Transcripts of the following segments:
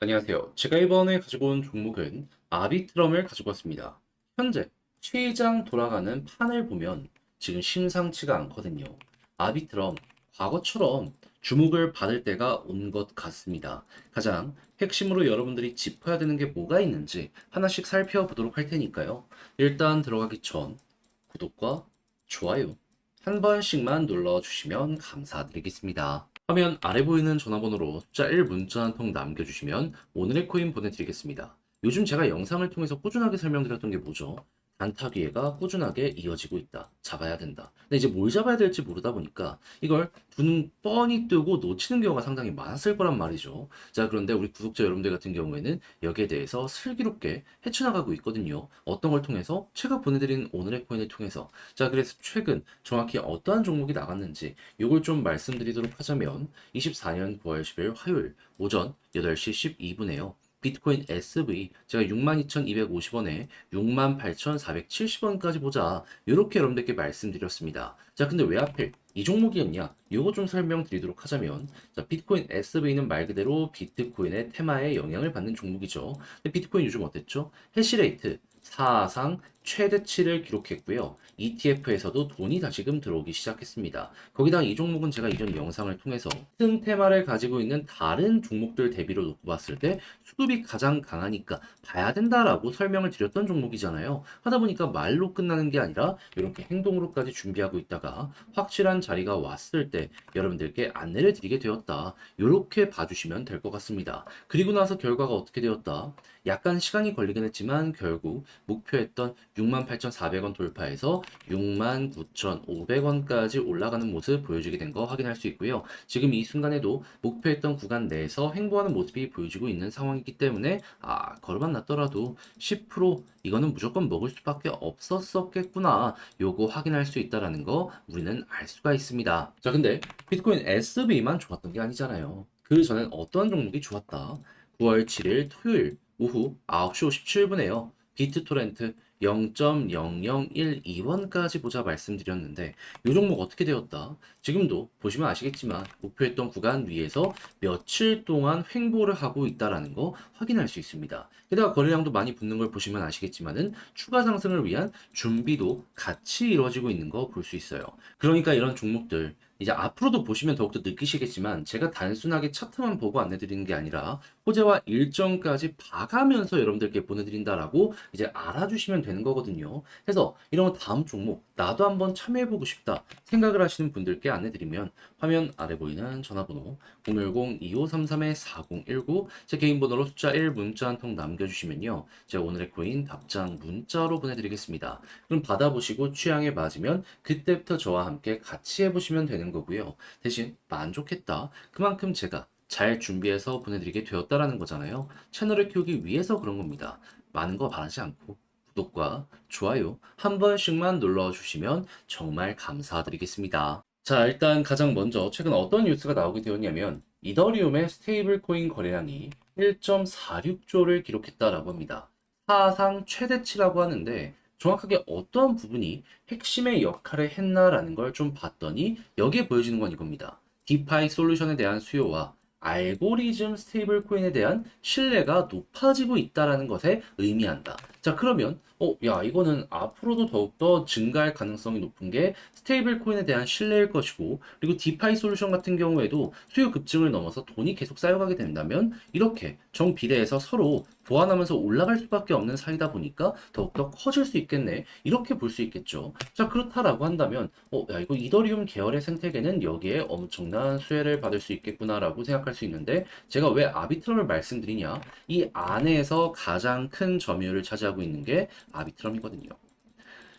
안녕하세요. 제가 이번에 가지고 온 종목은 아비트럼을 가지고 왔습니다. 현재 시장 돌아가는 판을 보면 지금 심상치가 않거든요. 아비트럼 과거처럼 주목을 받을 때가 온 것 같습니다. 가장 핵심으로 여러분들이 짚어야 되는 게 뭐가 있는지 하나씩 살펴보도록 할 테니까요. 일단 들어가기 전 구독과 좋아요 한 번씩만 눌러주시면 감사드리겠습니다. 화면 아래 보이는 전화번호로 1 문자 한 통 남겨주시면 오늘의 코인 보내드리겠습니다. 요즘 제가 영상을 통해서 꾸준하게 설명드렸던 게 뭐죠? 단타 기회가 꾸준하게 이어지고 있다. 잡아야 된다. 근데 이제 뭘 잡아야 될지 모르다 보니까 이걸 두눈 뻔히 뜨고 놓치는 경우가 상당히 많았을 거란 말이죠. 자, 그런데 우리 구독자 여러분들 같은 경우에는 여기에 대해서 슬기롭게 헤쳐나가고 있거든요. 어떤 걸 통해서? 제가 보내드린 오늘의 코인을 통해서. 자, 그래서 최근 정확히 어떠한 종목이 나갔는지 이걸 좀 말씀드리도록 하자면 24년 9월 10일 화요일 오전 8시 12분에요. 비트코인 SV 제가 62,250원에 68,470원까지 보자 이렇게 여러분들께 말씀드렸습니다. 자 근데 왜 하필 이 종목이었냐? 요거 좀 설명드리도록 하자면 자 비트코인 SV는 말 그대로 비트코인의 테마에 영향을 받는 종목이죠. 근데 비트코인 요즘 어땠죠? 해시레이트 사상 최대치를 기록했고요. ETF에서도 돈이 다시금 들어오기 시작했습니다. 거기다 이 종목은 제가 이전 영상을 통해서 같은 테마를 가지고 있는 다른 종목들 대비로 놓고 봤을 때 수급이 가장 강하니까 봐야 된다라고 설명을 드렸던 종목이잖아요. 하다 보니까 말로 끝나는 게 아니라 이렇게 행동으로까지 준비하고 있다가 확실한 자리가 왔을 때 여러분들께 안내를 드리게 되었다. 이렇게 봐주시면 될 것 같습니다. 그리고 나서 결과가 어떻게 되었다? 약간 시간이 걸리긴 했지만 결국 목표했던 68,400원 돌파해서 69,500원까지 올라가는 모습 보여주게 된 거 확인할 수 있고요. 지금 이 순간에도 목표했던 구간 내에서 횡보하는 모습이 보여지고 있는 상황이기 때문에 아 걸어만 놨더라도 10% 이거는 무조건 먹을 수밖에 없었었겠구나 요거 확인할 수 있다라는 거 우리는 알 수가 있습니다. 자 근데 비트코인 SB만 좋았던 게 아니잖아요. 그 전엔 어떤 종목이 좋았다. 9월 7일 토요일 오후 9시 57분에요. 비트토렌트 0.0012원까지 보자 말씀드렸는데 이 종목 어떻게 되었다? 지금도 보시면 아시겠지만 목표했던 구간 위에서 며칠 동안 횡보를 하고 있다라는 거 확인할 수 있습니다. 게다가 거래량도 많이 붙는 걸 보시면 아시겠지만은 추가 상승을 위한 준비도 같이 이루어지고 있는 거 볼 수 있어요. 그러니까 이런 종목들 이제 앞으로도 보시면 더욱더 느끼시겠지만 제가 단순하게 차트만 보고 안내드리는 게 아니라 호재와 일정까지 봐가면서 여러분들께 보내드린다라고 이제 알아주시면 되는 거거든요. 그래서 이런 다음 종목 나도 한번 참여해보고 싶다 생각을 하시는 분들께 안내드리면 화면 아래 보이는 전화번호 010-2533-4019 제 개인 번호로 숫자 1 문자 한 통 남겨주시면요. 제가 오늘의 코인 답장 문자로 보내드리겠습니다. 그럼 받아보시고 취향에 맞으면 그때부터 저와 함께 같이 해보시면 되는 거고요. 대신 만족했다. 그만큼 제가 잘 준비해서 보내드리게 되었다라는 거잖아요. 채널을 키우기 위해서 그런 겁니다. 많은 거 바라지 않고 구독과 좋아요 한 번씩만 눌러주시면 정말 감사드리겠습니다. 자, 일단 가장 먼저 최근 어떤 뉴스가 나오게 되었냐면 이더리움의 스테이블 코인 거래량이 1.46조를 기록했다라고 합니다. 사상 최대치라고 하는데 정확하게 어떤 부분이 핵심의 역할을 했나라는 걸 좀 봤더니 여기에 보여지는 건 이겁니다. 디파이 솔루션에 대한 수요와 알고리즘 스테이블 코인에 대한 신뢰가 높아지고 있다라는 것에 의미한다. 자, 그러면 어, 야, 이거는 앞으로도 더욱더 증가할 가능성이 높은 게 스테이블 코인에 대한 신뢰일 것이고, 그리고 디파이 솔루션 같은 경우에도 수요 급증을 넘어서 돈이 계속 쌓여가게 된다면, 이렇게 정비례해서 서로 보완하면서 올라갈 수밖에 없는 사이다 보니까 더욱더 커질 수 있겠네. 이렇게 볼 수 있겠죠. 자, 그렇다라고 한다면, 어, 야, 이거 이더리움 계열의 생태계는 여기에 엄청난 수혜를 받을 수 있겠구나라고 생각할 수 있는데, 제가 왜 아비트럼을 말씀드리냐? 이 안에서 가장 큰 점유율을 차지하고 있는 게 아비트럼이거든요.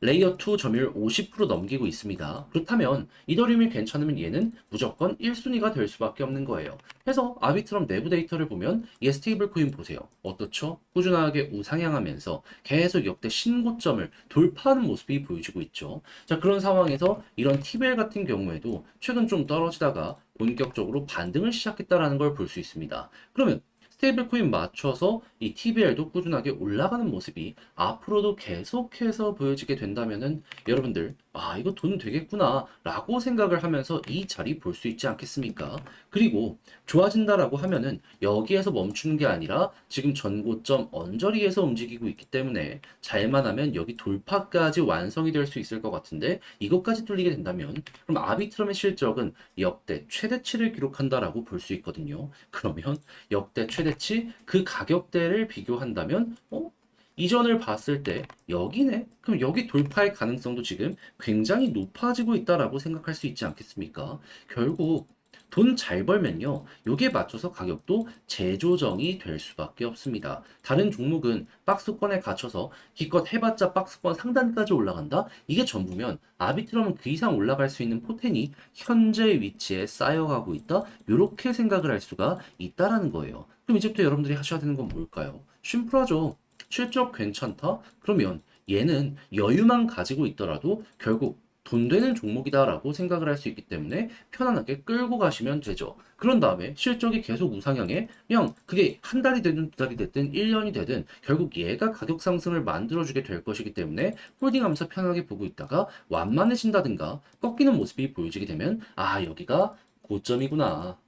레이어 2 점유율 50% 넘기고 있습니다. 그렇다면 이더리움이 괜찮으면 얘는 무조건 1순위가 될 수밖에 없는 거예요. 그래서 아비트럼 내부 데이터를 보면 얘 스테이블 코인 보세요. 어떻죠? 꾸준하게 우상향하면서 계속 역대 신고점을 돌파하는 모습이 보여지고 있죠. 자, 그런 상황에서 이런 TBL 같은 경우에도 최근 좀 떨어지다가 본격적으로 반등을 시작했다라는 걸 볼 수 있습니다. 그러면 스테이블 코인 맞춰서 이 TBL도 꾸준하게 올라가는 모습이 앞으로도 계속해서 보여지게 된다면은 여러분들 아, 이거 돈 되겠구나, 라고 생각을 하면서 이 자리 볼 수 있지 않겠습니까? 그리고 좋아진다라고 하면은 여기에서 멈추는 게 아니라 지금 전고점 언저리에서 움직이고 있기 때문에 잘만 하면 여기 돌파까지 완성이 될 수 있을 것 같은데 이것까지 뚫리게 된다면 그럼 아비트럼의 실적은 역대 최대치를 기록한다라고 볼 수 있거든요. 그러면 역대 최대치 그 가격대를 비교한다면 어? 이전을 봤을 때 여기네? 그럼 여기 돌파의 가능성도 지금 굉장히 높아지고 있다라고 생각할 수 있지 않겠습니까? 결국 돈 잘 벌면요. 여기에 맞춰서 가격도 재조정이 될 수밖에 없습니다. 다른 종목은 박스권에 갇혀서 기껏 해봤자 박스권 상단까지 올라간다? 이게 전부면 아비트럼은 그 이상 올라갈 수 있는 포텐이 현재 위치에 쌓여가고 있다? 이렇게 생각을 할 수가 있다라는 거예요. 그럼 이제부터 여러분들이 하셔야 되는 건 뭘까요? 심플하죠. 실적 괜찮다? 그러면 얘는 여유만 가지고 있더라도 결국 돈 되는 종목이다라고 생각을 할 수 있기 때문에 편안하게 끌고 가시면 되죠. 그런 다음에 실적이 계속 우상향해 그냥 그게 한 달이 되든 두 달이 됐든 1년이 되든 결국 얘가 가격 상승을 만들어주게 될 것이기 때문에 홀딩하면서 편하게 보고 있다가 완만해진다든가 꺾이는 모습이 보여지게 되면 아 여기가 고점이구나.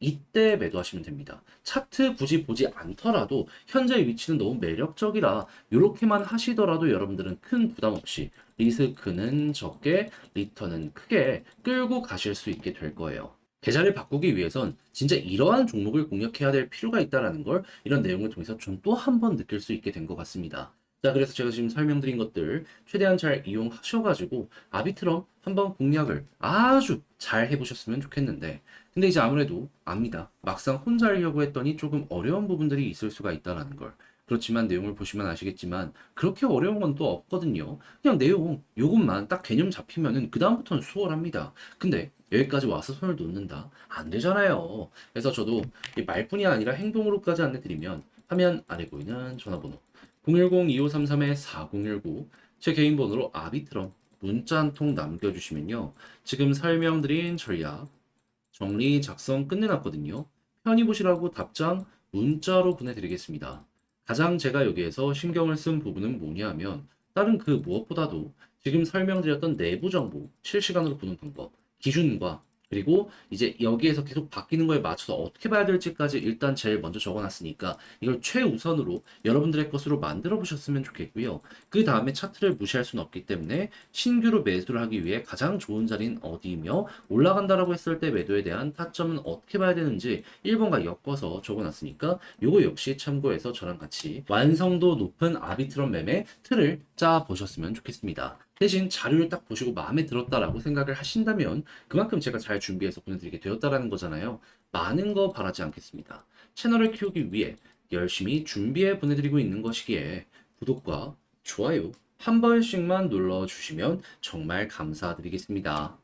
이때 매도하시면 됩니다. 차트 굳이 보지 않더라도 현재 위치는 너무 매력적이라 이렇게만 하시더라도 여러분들은 큰 부담 없이 리스크는 적게 리턴은 크게 끌고 가실 수 있게 될 거예요. 계좌를 바꾸기 위해선 진짜 이러한 종목을 공략해야 될 필요가 있다라는 걸 이런 내용을 통해서 좀 또 한 번 느낄 수 있게 된 것 같습니다. 자, 그래서 제가 지금 설명드린 것들 최대한 잘 이용하셔가지고 아비트럼 한번 공략을 아주 잘 해보셨으면 좋겠는데 근데 이제 아무래도 압니다. 막상 혼자 하려고 했더니 조금 어려운 부분들이 있을 수가 있다라는 걸. 그렇지만 내용을 보시면 아시겠지만 그렇게 어려운 건 또 없거든요. 그냥 내용 요것만 딱 개념 잡히면은 그 다음부터는 수월합니다. 근데 여기까지 와서 손을 놓는다? 안 되잖아요. 그래서 저도 이 말뿐이 아니라 행동으로까지 안내드리면 화면 아래 보이는 전화번호 010-2533-4019 제 개인 번호로 아비트럼 문자 한 통 남겨주시면요. 지금 설명드린 전략 정리 작성 끝내놨거든요. 편히 보시라고 답장 문자로 보내드리겠습니다. 가장 제가 여기에서 신경을 쓴 부분은 뭐냐 하면 다른 그 무엇보다도 지금 설명드렸던 내부 정보 실시간으로 보는 방법, 기준과 그리고 이제 여기에서 계속 바뀌는 거에 맞춰서 어떻게 봐야 될지까지 일단 제일 먼저 적어놨으니까 이걸 최우선으로 여러분들의 것으로 만들어 보셨으면 좋겠고요. 그 다음에 차트를 무시할 수는 없기 때문에 신규로 매수를 하기 위해 가장 좋은 자리는 어디이며 올라간다라고 했을 때 매도에 대한 타점은 어떻게 봐야 되는지 1번과 엮어서 적어놨으니까 요거 역시 참고해서 저랑 같이 완성도 높은 아비트럼 매매 틀을 짜 보셨으면 좋겠습니다. 대신 자료를 딱 보시고 마음에 들었다라고 생각을 하신다면 그만큼 제가 잘 준비해서 보내드리게 되었다라는 거잖아요. 많은 거 바라지 않겠습니다. 채널을 키우기 위해 열심히 준비해 보내드리고 있는 것이기에 구독과 좋아요 한 번씩만 눌러주시면 정말 감사드리겠습니다.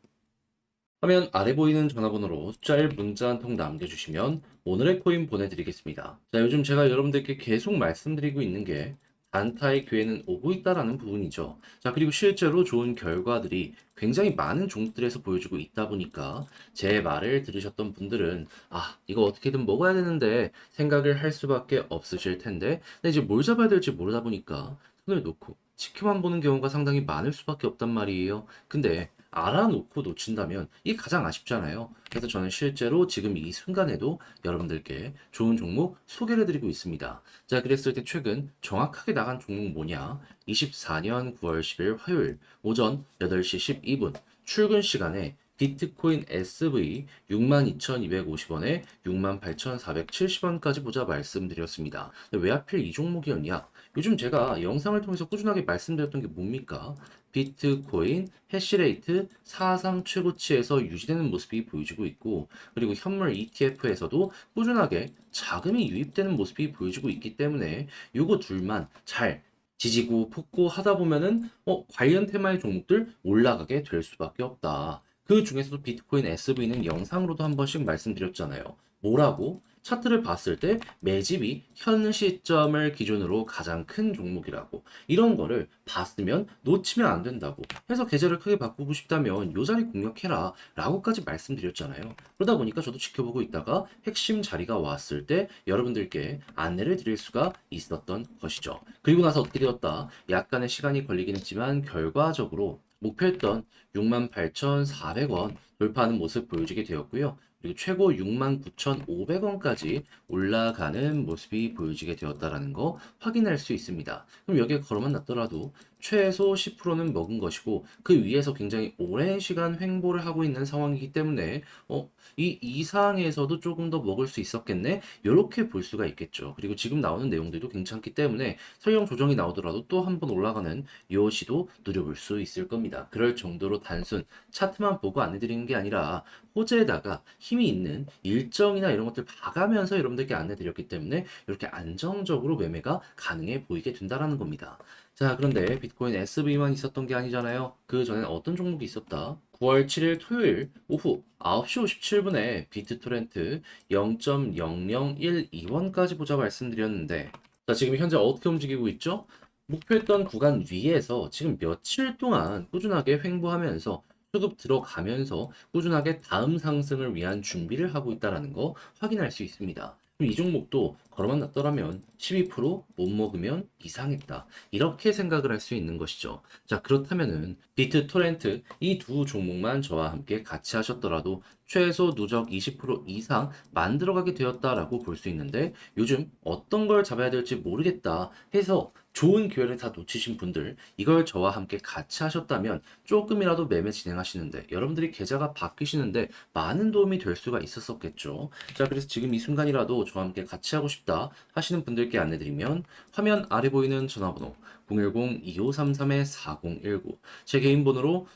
화면 아래 보이는 전화번호로 숫자 1 문자 한 통 남겨주시면 오늘의 코인 보내드리겠습니다. 자, 요즘 제가 여러분들께 계속 말씀드리고 있는 게 단타의 기회는 오고 있다라는 부분이죠. 자, 그리고 실제로 좋은 결과들이 굉장히 많은 종목들에서 보여주고 있다 보니까 제 말을 들으셨던 분들은 아, 이거 어떻게든 먹어야 되는데 생각을 할 수밖에 없으실 텐데 근데 이제 뭘 잡아야 될지 모르다 보니까 손을 놓고 지켜만 보는 경우가 상당히 많을 수밖에 없단 말이에요. 근데 알아놓고 놓친다면 이게 가장 아쉽잖아요. 그래서 저는 실제로 지금 이 순간에도 여러분들께 좋은 종목 소개를 해드리고 있습니다. 자, 그랬을 때 최근 정확하게 나간 종목 뭐냐? 24년 9월 10일 화요일 오전 8시 12분 출근 시간에 비트코인 SV 62,250원에 68,470원까지 보자 말씀드렸습니다. 왜 하필 이 종목이었냐? 요즘 제가 영상을 통해서 꾸준하게 말씀드렸던 게 뭡니까? 비트코인 해시레이트 사상 최고치에서 유지되는 모습이 보여지고 있고 그리고 현물 ETF에서도 꾸준하게 자금이 유입되는 모습이 보여지고 있기 때문에 요거 둘만 잘 지지고 폭고 하다 보면은 어 관련 테마의 종목들 올라가게 될 수밖에 없다. 그 중에서도 비트코인 SV는 영상으로도 한 번씩 말씀드렸잖아요. 뭐라고? 차트를 봤을 때 매집이 현 시점을 기준으로 가장 큰 종목이라고. 이런 거를 봤으면 놓치면 안 된다고. 해서 계좌를 크게 바꾸고 싶다면 요 자리 공략해라 라고까지 말씀드렸잖아요. 그러다 보니까 저도 지켜보고 있다가 핵심 자리가 왔을 때 여러분들께 안내를 드릴 수가 있었던 것이죠. 그리고 나서 어떻게 되었다? 약간의 시간이 걸리긴 했지만 결과적으로 목표했던 68,400원 돌파하는 모습 보여지게 되었고요. 그리고 최고 69,500원까지 올라가는 모습이 보여지게 되었다라는 거 확인할 수 있습니다. 그럼 여기에 걸어만 놨더라도 최소 10%는 먹은 것이고 그 위에서 굉장히 오랜 시간 횡보를 하고 있는 상황이기 때문에 어, 이 이상에서도 조금 더 먹을 수 있었겠네? 이렇게 볼 수가 있겠죠. 그리고 지금 나오는 내용들도 괜찮기 때문에 설령 조정이 나오더라도 또 한 번 올라가는 요 시도 누려볼 수 있을 겁니다. 그럴 정도로 단순 차트만 보고 안내드리는 게 아니라 호재에다가 힘이 있는 일정이나 이런 것들 봐가면서 여러분들께 안내드렸기 때문에 이렇게 안정적으로 매매가 가능해 보이게 된다라는 겁니다. 자, 그런데 비트 코인 SB만 있었던 게 아니잖아요. 그 전엔 어떤 종목이 있었다? 9월 7일 토요일 오후 9시 57분에 비트토렌트 0.0012원까지 보자 말씀드렸는데 자, 지금 현재 어떻게 움직이고 있죠? 목표했던 구간 위에서 지금 며칠 동안 꾸준하게 횡보하면서 수급 들어가면서 꾸준하게 다음 상승을 위한 준비를 하고 있다는 거 확인할 수 있습니다. 이 종목도 걸어만 놨더라면 12%못 먹으면 이상했다. 이렇게 생각을 할 수 있는 것이죠. 자, 그렇다면은 비트 토렌트 이 두 종목만 저와 함께 같이 하셨더라도 최소 누적 20% 이상 만들어가게 되었다라고 볼 수 있는데 요즘 어떤 걸 잡아야 될지 모르겠다 해서 좋은 기회를 다 놓치신 분들 이걸 저와 함께 같이 하셨다면 조금이라도 매매 진행하시는데 여러분들이 계좌가 바뀌시는데 많은 도움이 될 수가 있었었겠죠. 자, 그래서 지금 이 순간이라도 저와 함께 같이 하고 싶다 하시는 분들께 안내드리면 화면 아래 보이는 전화번호 010-2533-4019 제 개인 번호로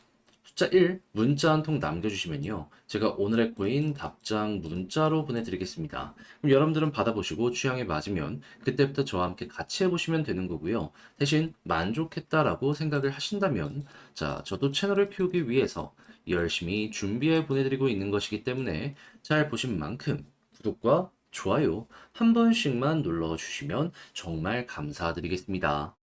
숫자 1 문자 한 통 남겨주시면요. 제가 오늘의 코인 답장 문자로 보내드리겠습니다. 그럼 여러분들은 받아보시고 취향에 맞으면 그때부터 저와 함께 같이 해보시면 되는 거고요. 대신 만족했다라고 생각을 하신다면 자, 저도 채널을 키우기 위해서 열심히 준비해 보내드리고 있는 것이기 때문에 잘 보신 만큼 구독과 좋아요 한 번씩만 눌러주시면 정말 감사드리겠습니다.